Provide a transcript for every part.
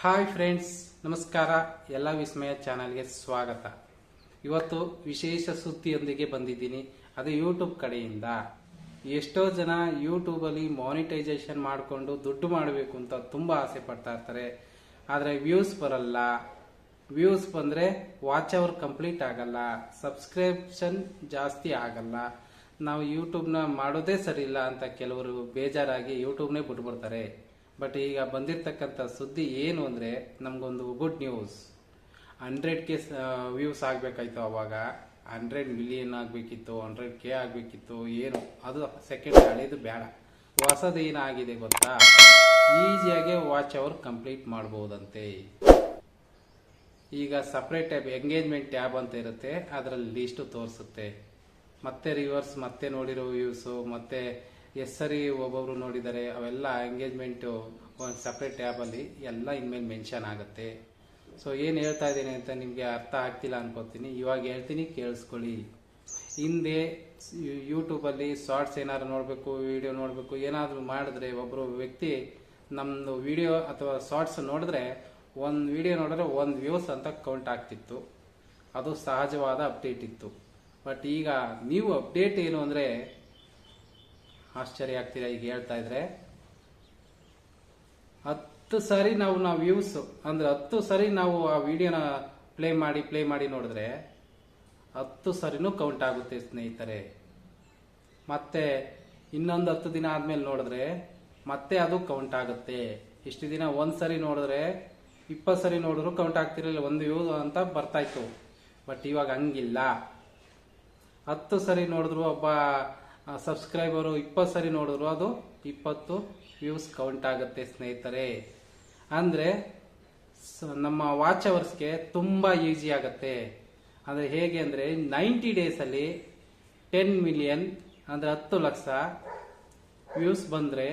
Hi friends, ನಮಸ್ಕಾರ. ಎಲ್ಲ ವಿಸ್ಮಯ ಚಾನಲ್ಗೆ ಸ್ವಾಗತ. ಇವತ್ತು ವಿಶೇಷ ಸುದ್ದಿಯೊಂದಿಗೆ ಬಂದಿದ್ದೀನಿ. ಅದು ಯೂಟ್ಯೂಬ್ ಕಡೆಯಿಂದ. ಎಷ್ಟೋ ಜನ ಯೂಟ್ಯೂಬಲ್ಲಿ ಮಾನಿಟೈಸೇಷನ್ ಮಾಡಿಕೊಂಡು ದುಡ್ಡು ಮಾಡಬೇಕು ಅಂತ ತುಂಬ ಆಸೆ ಪಡ್ತಾ ಇರ್ತಾರೆ. ಆದರೆ ವ್ಯೂಸ್ ಬರಲ್ಲ. ವ್ಯೂಸ್ ಬಂದರೆ ವಾಚ್ ಅವರ್ ಕಂಪ್ಲೀಟ್ ಆಗಲ್ಲ. ಸಬ್ಸ್ಕ್ರಿಪ್ಷನ್ ಜಾಸ್ತಿ ಆಗಲ್ಲ. ನಾವು ಯೂಟ್ಯೂಬ್ನ ಮಾಡೋದೇ ಸರಿ ಇಲ್ಲ ಅಂತ ಕೆಲವರು ಬೇಜಾರಾಗಿ ಯೂಟ್ಯೂಬ್ನೇ ಬಿಟ್ಬಿಡ್ತಾರೆ. ಬಟ್ ಈಗ ಬಂದಿರತಕ್ಕಂಥ ಸುದ್ದಿ ಏನು ಅಂದರೆ ನಮಗೊಂದು good news hundred K views ಆಗಬೇಕಾಯ್ತು ಅವಾಗ. ಹಂಡ್ರೆಡ್ ಮಿಲಿಯನ್ ಆಗಬೇಕಿತ್ತು ಹಂಡ್ರೆಡ್ ಕೆ ಆಗಬೇಕಿತ್ತು, ಏನು? ಅದು ಸೆಕೆಂಡ್ ಹಳೇದು ಬೇಡ. ಹೊಸದು ಏನಾಗಿದೆ ಗೊತ್ತಾ? ಈಸಿಯಾಗಿ ವಾಚ್ ಅವರ್ ಕಂಪ್ಲೀಟ್ ಮಾಡ್ಬೋದಂತೆ. ಈಗ ಸಪ್ರೇಟ್ ಟ್ಯಾಬ್ ಎಂಗೇಜ್ಮೆಂಟ್ ಟ್ಯಾಬ್ ಅಂತ ಇರುತ್ತೆ, ಅದರಲ್ಲಿ ಲೀಸ್ಟು ತೋರಿಸುತ್ತೆ. ಮತ್ತೆ ರಿವರ್ಸ್ ಮತ್ತೆ ನೋಡಿರೋ ವ್ಯೂಸು ಮತ್ತೆ ಎಸ್ ಸರಿ ಒಬ್ಬೊಬ್ರು ನೋಡಿದ್ದಾರೆ ಅವೆಲ್ಲ ಎಂಗೇಜ್ಮೆಂಟು ಒಂದು ಸಪ್ರೇಟ್ ಟ್ಯಾಬಲ್ಲಿ ಎಲ್ಲ ಇನ್ಮೇಲೆ ಮೆನ್ಷನ್ ಆಗುತ್ತೆ. ಸೊ ಏನು ಹೇಳ್ತಾ ಇದ್ದೀನಿ ಅಂತ ನಿಮಗೆ ಅರ್ಥ ಆಗ್ತಿಲ್ಲ ಅನ್ಕೋತೀನಿ. ಇವಾಗ ಹೇಳ್ತೀನಿ, ಕೇಳಿಸ್ಕೊಳ್ಳಿ. ಹಿಂದೆ ಯೂಟ್ಯೂಬಲ್ಲಿ ಶಾರ್ಟ್ಸ್ ಏನಾದ್ರು ನೋಡಬೇಕು ವಿಡಿಯೋ ನೋಡಬೇಕು, ಏನಾದರೂ ಮಾಡಿದ್ರೆ ಒಬ್ಬರು ವ್ಯಕ್ತಿ ನಮ್ಮದು ವಿಡಿಯೋ ಅಥವಾ ಶಾರ್ಟ್ಸ್ ನೋಡಿದ್ರೆ ಒಂದು ವಿಡಿಯೋ ನೋಡಿದ್ರೆ ಒಂದು ವ್ಯೂಸ್ ಅಂತ ಕೌಂಟ್ ಆಗ್ತಿತ್ತು. ಅದು ಸಹಜವಾದ ಅಪ್ಡೇಟ್ ಇತ್ತು. ಬಟ್ ಈಗ ನೀವು ಅಪ್ಡೇಟ್ ಏನು ಅಂದರೆ ಆಶ್ಚರ್ಯ ಆಗ್ತೀರಾ ಈಗ ಹೇಳ್ತಾ ಇದ್ರೆ? ಹತ್ತು ಸಾರಿ ನಾವು ನಾವು ವ್ಯೂಸ್ ಅಂದ್ರೆ ಹತ್ತು ಸಾರಿ ನಾವು ಆ ವಿಡಿಯೋನ ಪ್ಲೇ ಮಾಡಿ ಪ್ಲೇ ಮಾಡಿ ನೋಡಿದ್ರೆ ಹತ್ತು ಸಾರಿನೂ ಕೌಂಟ್ ಆಗುತ್ತೆ ಸ್ನೇಹಿತರೆ. ಮತ್ತೆ ಇನ್ನೊಂದು ಹತ್ತು ದಿನ ಆದ್ಮೇಲೆ ನೋಡಿದ್ರೆ ಮತ್ತೆ ಅದು ಕೌಂಟ್ ಆಗುತ್ತೆ. ಇಷ್ಟು ದಿನ ಒಂದ್ ಸರಿ ನೋಡಿದ್ರೆ ಇಪ್ಪತ್ತು ಸರಿ ನೋಡಿದ್ರು ಕೌಂಟ್ ಆಗ್ತಿರಲಿಲ್ಲ, ಒಂದು ವ್ಯೂ ಅಂತ ಬರ್ತಾ ಇತ್ತು. ಬಟ್ ಇವಾಗ ಹಂಗಿಲ್ಲ. ಹತ್ತು ಸರಿ ನೋಡಿದ್ರು ಒಬ್ಬ ಸಬ್ಸ್ಕ್ರೈಬರು ಇಪ್ಪತ್ತು ಸರಿ ನೋಡಿದ್ರು, ಅದು ಇಪ್ಪತ್ತು ವ್ಯೂಸ್ ಕೌಂಟ್ ಆಗುತ್ತೆ ಸ್ನೇಹಿತರೆ. ಅಂದರೆ ನಮ್ಮ ವಾಚ್ ಅವರ್ಸ್ಗೆ ತುಂಬ ಈಸಿ ಆಗುತ್ತೆ. ಅಂದರೆ ಹೇಗೆ ಅಂದರೆ ನೈಂಟಿ ಡೇಸಲ್ಲಿ ಟೆನ್ ಮಿಲಿಯನ್ ಅಂದರೆ ಹತ್ತು ಲಕ್ಷ ವ್ಯೂಸ್ ಬಂದರೆ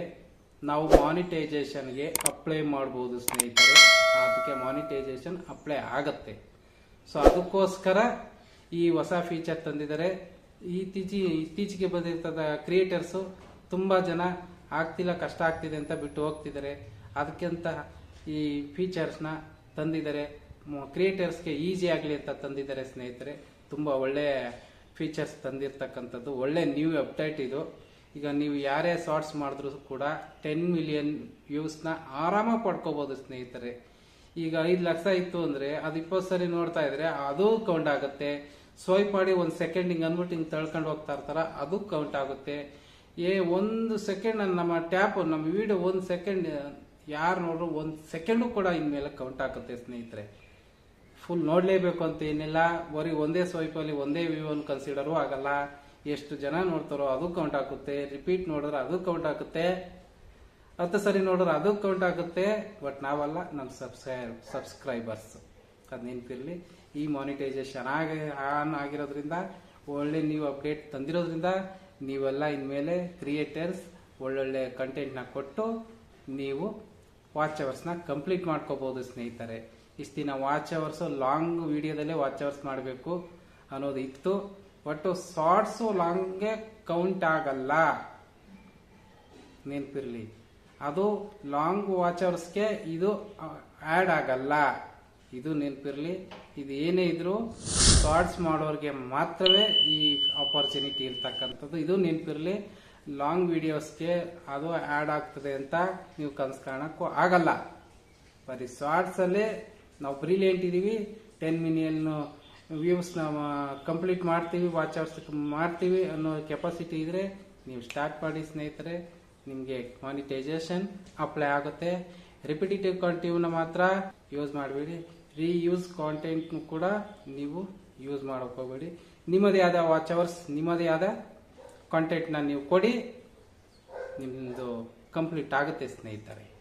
ನಾವು ಮಾನಿಟೈಸೇಷನ್ಗೆ ಅಪ್ಲೈ ಮಾಡ್ಬೋದು ಸ್ನೇಹಿತರೆ. ಅದಕ್ಕೆ ಮಾನಿಟೈಸೇಷನ್ ಅಪ್ಲೈ ಆಗತ್ತೆ. ಸೊ ಅದಕ್ಕೋಸ್ಕರ ಈ ಹೊಸ ಫೀಚರ್ ತಂದಿದ್ದಾರೆ. ಇತ್ತೀಚಿ, ಇತ್ತೀಚೆಗೆ ಬಂದಿರ್ತದ ಕ್ರಿಯೇಟರ್ಸು ತುಂಬ ಜನ ಆಗ್ತಿಲ್ಲ, ಕಷ್ಟ ಆಗ್ತಿದೆ ಅಂತ ಬಿಟ್ಟು ಹೋಗ್ತಿದ್ದಾರೆ. ಅದಕ್ಕಿಂತ ಈ ಫೀಚರ್ಸ್ನ ತಂದಿದ್ದಾರೆ. ಕ್ರಿಯೇಟರ್ಸ್ಗೆ ಈಸಿ ಆಗಲಿ ಅಂತ ತಂದಿದ್ದಾರೆ ಸ್ನೇಹಿತರೆ. ತುಂಬ ಒಳ್ಳೆ ಫೀಚರ್ಸ್ ತಂದಿರ್ತಕ್ಕಂಥದ್ದು. ಒಳ್ಳೆ ನ್ಯೂ ಅಪ್ಡೇಟ್ ಇದು. ಈಗ ನೀವು ಯಾರೇ ಶಾರ್ಟ್ಸ್ ಮಾಡಿದ್ರೂ ಕೂಡ ಟೆನ್ ಮಿಲಿಯನ್ ವ್ಯೂಸ್ನ ಆರಾಮಾಗಿ ಪಡ್ಕೋಬೋದು ಸ್ನೇಹಿತರೆ. ಈಗ ಐದು ಲಕ್ಷ ಇತ್ತು ಅಂದರೆ, ಅದು ಇಪ್ಪತ್ತು ಸರಿ ನೋಡ್ತಾ ಇದ್ರೆ, ಅದು ಕೌಂಟ್ ಆಗುತ್ತೆ. ಸ್ವೈಪ್ ಮಾಡಿ ಒಂದು ಸೆಕೆಂಡ್ ಹಿಂಗೆ ಅಂದ್ಬಿಟ್ಟು ಹಿಂಗೆ ತಳ್ಕೊಂಡು ಹೋಗ್ತಾ ಇರ್ತಾರ, ಅದು ಕೌಂಟ್ ಆಗುತ್ತೆ. ಏ, ಒಂದು ಸೆಕೆಂಡ್ ನಮ್ಮ ಟ್ಯಾಪ್ ನಮ್ಮ ವಿಡಿಯೋ ಒಂದು ಸೆಕೆಂಡ್ ಯಾರು ನೋಡ್ರು ಒಂದು ಸೆಕೆಂಡು ಕೂಡ ಇನ್ಮೇಲೆ ಕೌಂಟ್ ಆಗುತ್ತೆ ಸ್ನೇಹಿತರೆ. ಫುಲ್ ನೋಡಲೇಬೇಕು ಅಂತ ಏನಿಲ್ಲ, ಬರೀ ಒಂದೇ ಸ್ವೈಪಲ್ಲಿ ಒಂದೇ ವ್ಯೂ ಅನ್ನು ಕನ್ಸಿಡರು ಆಗಲ್ಲ. ಎಷ್ಟು ಜನ ನೋಡ್ತಾರೋ ಅದು ಕೌಂಟ್ ಆಗುತ್ತೆ ರಿಪೀಟ್ ನೋಡಿದ್ರೆ ಅದು ಕೌಂಟ್ ಆಗುತ್ತೆ. ಹತ್ತು ಸರಿ ನೋಡಿದ್ರೆ ಅದು ಕೌಂಟ್ ಆಗುತ್ತೆ. ಬಟ್ ನಾವಲ್ಲ ನಮ್ಮ ಸಬ್ಸ್ಕ್ರೈ ಸಬ್ಸ್ಕ್ರೈಬರ್ಸ್ ಅದು ನೆನಪಿರಲಿ. ಈ ಮಾನಿಟೈಸೇಷನ್ ಆಗಿ ಆನ್ ಆಗಿರೋದ್ರಿಂದ, ಒಳ್ಳೆ ನೀವು ಅಪ್ಡೇಟ್ ತಂದಿರೋದ್ರಿಂದ, ನೀವೆಲ್ಲ ಇನ್ಮೇಲೆ ಕ್ರಿಯೇಟರ್ಸ್ ಒಳ್ಳೊಳ್ಳೆ ಕಂಟೆಂಟ್ನ ಕೊಟ್ಟು, ನೀವು ವಾಚ್ ಅವರ್ಸ್ನ ಕಂಪ್ಲೀಟ್ ಮಾಡ್ಕೋಬಹುದು ಸ್ನೇಹಿತರೆ. ಇಷ್ಟು ದಿನ ವಾಚ್ ಅವರ್ಸು ಲಾಂಗ್ ವಿಡಿಯೋದಲ್ಲೇ ವಾಚ್ ಅವರ್ಸ್ ಮಾಡಬೇಕು ಅನ್ನೋದು ಇತ್ತು. ಒಟ್ಟು ಶಾರ್ಟ್ಸು ಲಾಂಗ್ಗೆ ಕೌಂಟ್ ಆಗಲ್ಲ. ನೆನಪಿರಲಿ. ಅದು ಲಾಂಗ್ ವಾಚ್ ಅವರ್ಸ್ಗೆ ಇದು ಆ್ಯಡ್ ಆಗಲ್ಲ. ಇದು ನೆನಪಿರಲಿ, ಇದು ಏನೇ ಇದ್ರು ಶಾರ್ಟ್ಸ್ ಮಾಡೋರಿಗೆ ಮಾತ್ರವೇ ಈ ಆಪರ್ಚುನಿಟಿ ಇರ್ತಕ್ಕಂಥದ್ದು. ಇದು ನೆನಪಿರಲಿ ಲಾಂಗ್ ವಿಡಿಯೋಸ್ಗೆ ಅದು ಆ್ಯಡ್ ಆಗ್ತದೆ ಅಂತ ನೀವು ಕನ್ಸು ಆಗಲ್ಲ. ಬರೀ ಶಾರ್ಟ್ಸಲ್ಲೇ ನಾವು ಬ್ರಿಲಿಯಂಟ್ ಇದ್ದೀವಿ ಟೆನ್ ಮಿಲಿಯನ್ ವ್ಯೂಸ್ನ ಕಂಪ್ಲೀಟ್ ಮಾಡ್ತೀವಿ ವಾಚ್ ಅವರ್ಸ್ ಮಾಡ್ತೀವಿ ಅನ್ನೋ ಕೆಪಾಸಿಟಿ ಇದ್ರೆ ನೀವು ಸ್ಟಾರ್ಟ್ ಮಾಡಿ ಸ್ನೇಹಿತರೆ, ನಿಮಗೆ ಮಾನಿಟೈಸೇಷನ್ ಅಪ್ಲೈ ಆಗುತ್ತೆ. ರಿಪಿಟೇಟಿವ್ ಕಂಟಿವ್ನ ಮಾತ್ರ ಯೂಸ್ ಮಾಡಬೇಡಿ. ರೀಯೂಸ್ ಕಾಂಟೆಂಟ್ ಕೂಡ ನೀವು ಯೂಸ್ ಮಾಡೋಕೆ ಹೋಗಬೇಡಿ. ನಿಮ್ಮದೇ ಆದ ವಾಚ್ ಅವರ್ಸ್ ನಿಮ್ಮದೇ ಆದ ಕಾಂಟೆಂಟ್ನ ನೀವು ಕೊಡಿ. ನಿಮ್ಮದು ಕಂಪ್ಲೀಟ್ ಆಗುತ್ತೆ ಸ್ನೇಹಿತರೆ.